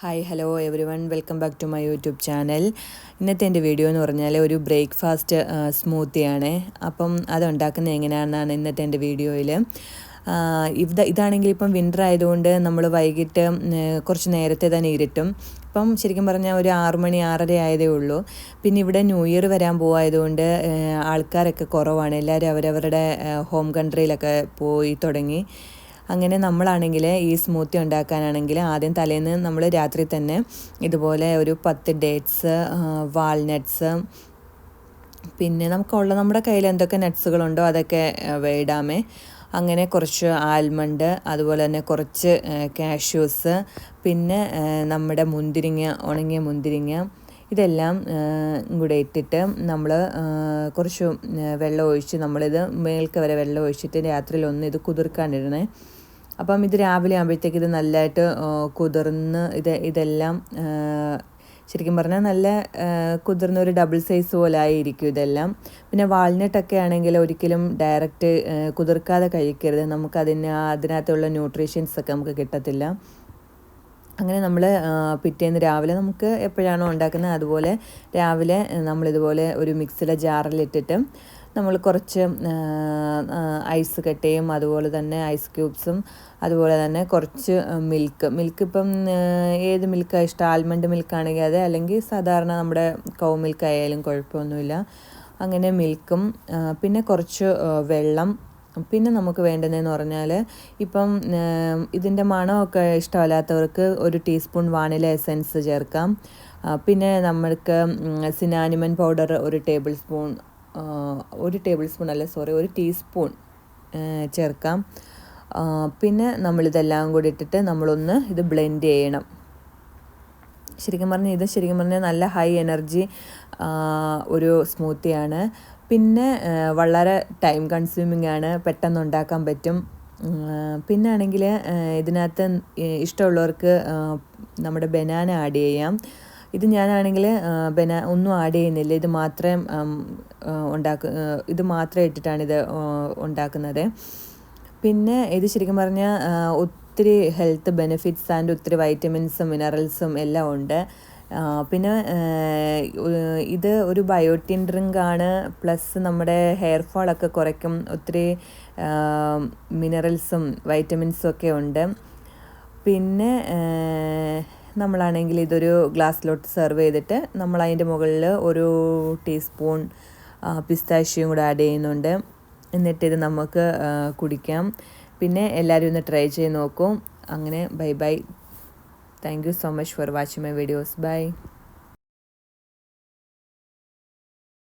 Hi hello everyone welcome back to my YouTube channel ഇന്നത്തെ എന്റെ video എന്ന് പറഞ്ഞാൽ ഒരു ബ്രേക്ക്ഫാസ്റ്റ് സ്മൂത്തിയാണ് അപ്പം അത് ഉണ്ടാക്കുന്നത് എങ്ങനെയാണെന്നാണ് ഇന്നത്തെ എന്റെ വീഡിയോയിൽ ഇത് ഇതാണെങ്കിൽ ഇപ്പം വിന്റർ ആയതുകൊണ്ട് നമ്മൾ വൈകിട്ട് കുറച്ച് നേരത്തെ തന്നെ ഇരുട്ടും. ഇപ്പം ശരിക്കും പറഞ്ഞാൽ ഒരു ആറു മണി ആറര ആയതേ ഉള്ളൂ. പിന്നെ ഇവിടെ ന്യൂ ഇയർ വരാൻ പോകായതുകൊണ്ട് ആൾക്കാരൊക്കെ കുറവാണ്. എല്ലാവരും അവരവരുടെ ഹോം കൺട്രിയിലൊക്കെ പോയി തുടങ്ങി. അങ്ങനെ നമ്മളാണെങ്കിൽ ഈ സ്മൂത്തി ഉണ്ടാക്കാനാണെങ്കിൽ ആദ്യം തലേന്ന് നമ്മൾ രാത്രി തന്നെ ഇതുപോലെ ഒരു പത്ത് ഡേറ്റ്സ് വാൾനട്ട്സ് പിന്നെ നമുക്കുള്ള നമ്മുടെ കയ്യിൽ എന്തൊക്കെ നട്ട്സുകളുണ്ടോ അതൊക്കെ ഇടാമേ അങ്ങനെ കുറച്ച് ആൽമണ്ട് അതുപോലെ തന്നെ കുറച്ച് കാഷ്യൂസ് പിന്നെ നമ്മുടെ മുന്തിരിങ്ങ ഉണങ്ങിയ മുന്തിരിങ്ങ ഇതെല്ലാം കൂടെ ഇട്ടിട്ട് നമ്മൾ കുറച്ച് വെള്ളം ഒഴിച്ച് നമ്മളിത് മേൽക്ക് വരെ വെള്ളം ഒഴിച്ചിട്ട് രാത്രിയിൽ ഒന്ന് ഇത് കുതിർക്കാനിടണേ അപ്പം ഇത് രാവിലെ ആകുമ്പോഴത്തേക്ക് ഇത് നല്ലതായിട്ട് കുതിർന്ന് ഇത് ഇതെല്ലാം ശരിക്കും പറഞ്ഞാൽ നല്ല കുതിർന്ന ഒരു ഡബിൾ സൈസ് പോലെ ആയിരിക്കും ഇതെല്ലാം. പിന്നെ വാൾനട്ടൊക്കെ ആണെങ്കിൽ ഒരിക്കലും ഡയറക്റ്റ് കുതിർക്കാതെ കഴിക്കരുത്. നമുക്കതിന് അതിനകത്തുള്ള ന്യൂട്രീഷ്യൻസ് ഒക്കെ നമുക്ക് കിട്ടത്തില്ല. അങ്ങനെ നമ്മൾ പിറ്റേന്ന് രാവിലെ നമുക്ക് എപ്പോഴാണോ ഉണ്ടാക്കുന്നത് അതുപോലെ രാവിലെ നമ്മളിതുപോലെ ഒരു മിക്സിയുടെ ജാറിലിട്ടിട്ട് നമ്മൾ കുറച്ച് ഐസ് കട്ടയും അതുപോലെ തന്നെ ഐസ് ക്യൂബ്സും അതുപോലെ തന്നെ കുറച്ച് മിൽക്ക്. മിൽക്ക് ഇപ്പം ഏത് മിൽക്കാണ് ഇഷ്ടം? ആൽമണ്ട് മിൽക്ക് മിൽക്കാണെങ്കിൽ അതെ അല്ലെങ്കിൽ സാധാരണ നമ്മുടെ കൗ മിൽക്ക് ആയാലും കുഴപ്പമൊന്നുമില്ല. അങ്ങനെ മിൽക്കും പിന്നെ കുറച്ച് വെള്ളം പിന്നെ നമുക്ക് വേണ്ടതെന്ന് പറഞ്ഞാൽ ഇപ്പം ഇതിന്റെ മണമൊക്കെ ഇഷ്ടമല്ലാത്തവർക്ക് ഒരു ടീസ്പൂൺ വാനില എസൻസ് ചേർക്കാം. പിന്നെ നമ്മൾക്ക് സിനാനിമൻ പൗഡർ ഒരു ടേബിൾ സ്പൂൺ ഒരു ടേബിൾ സ്പൂൺ അല്ല സോറി ഒരു ടീസ്പൂൺ ചേർക്കാം. പിന്നെ നമ്മളിതെല്ലാം കൂടി ഇട്ടിട്ട് നമ്മളൊന്ന് ഇത് ബ്ലെൻഡ് ചെയ്യണം. ശരിക്കും പറഞ്ഞാൽ ഇത് ശരിക്കും പറഞ്ഞാൽ നല്ല ഹൈ എനർജി ഒരു സ്മൂത്തിയാണ് പിന്നെ വളരെ ടൈം കൺസ്യൂമിംഗ് ആണ്. പെട്ടെന്ന് ഉണ്ടാക്കാൻ പറ്റും. പിന്നെ ആണെങ്കിൽ ഇതിനകത്ത് ഇഷ്ടമുള്ളവർക്ക് നമ്മുടെ ബനാന ആഡ് ചെയ്യാം. ഇത് ഞാനാണെങ്കിൽ ബനാ ഒന്നും ആഡ് ചെയ്യുന്നില്ല. ഇത് മാത്രം ഉണ്ടാക്ക ഇത് മാത്രം ഇട്ടിട്ടാണ് ഇത് ഉണ്ടാക്കുന്നത്. പിന്നെ ഇത് ശരിക്കും പറഞ്ഞാൽ ഒത്തിരി ഹെൽത്ത് ബെനിഫിറ്റ്സ് ആൻഡ് ഒത്തിരി വൈറ്റമിൻസും മിനറൽസും എല്ലാം ഉണ്ട്. പിന്നെ ഇത് ഒരു ബയോട്ടിൻ ഡ്രിങ്ക് ആണ്. പ്ലസ് നമ്മുടെ ഹെയർ ഫോളൊക്കെ കുറയ്ക്കും. ഒത്തിരി മിനറൽസും വൈറ്റമിൻസും ഒക്കെ ഉണ്ട്. പിന്നെ നമ്മളാണെങ്കിൽ ഇതൊരു ഗ്ലാസ്സിലോട്ട് സെർവ് ചെയ്തിട്ട് നമ്മൾ അതിന്റെ മുകളിൽ ഒരു ടീസ്പൂൺ പിസ്താഷ്യം കൂടെ ആഡ് ചെയ്യുന്നുണ്ട്. എന്നിട്ട് ഇത് നമുക്ക് കുടിക്കാം. പിന്നെ എല്ലാവരും ഒന്ന് ട്രൈ ചെയ്ത് നോക്കും. അങ്ങനെ bye bye thank you so much for watching my videos bye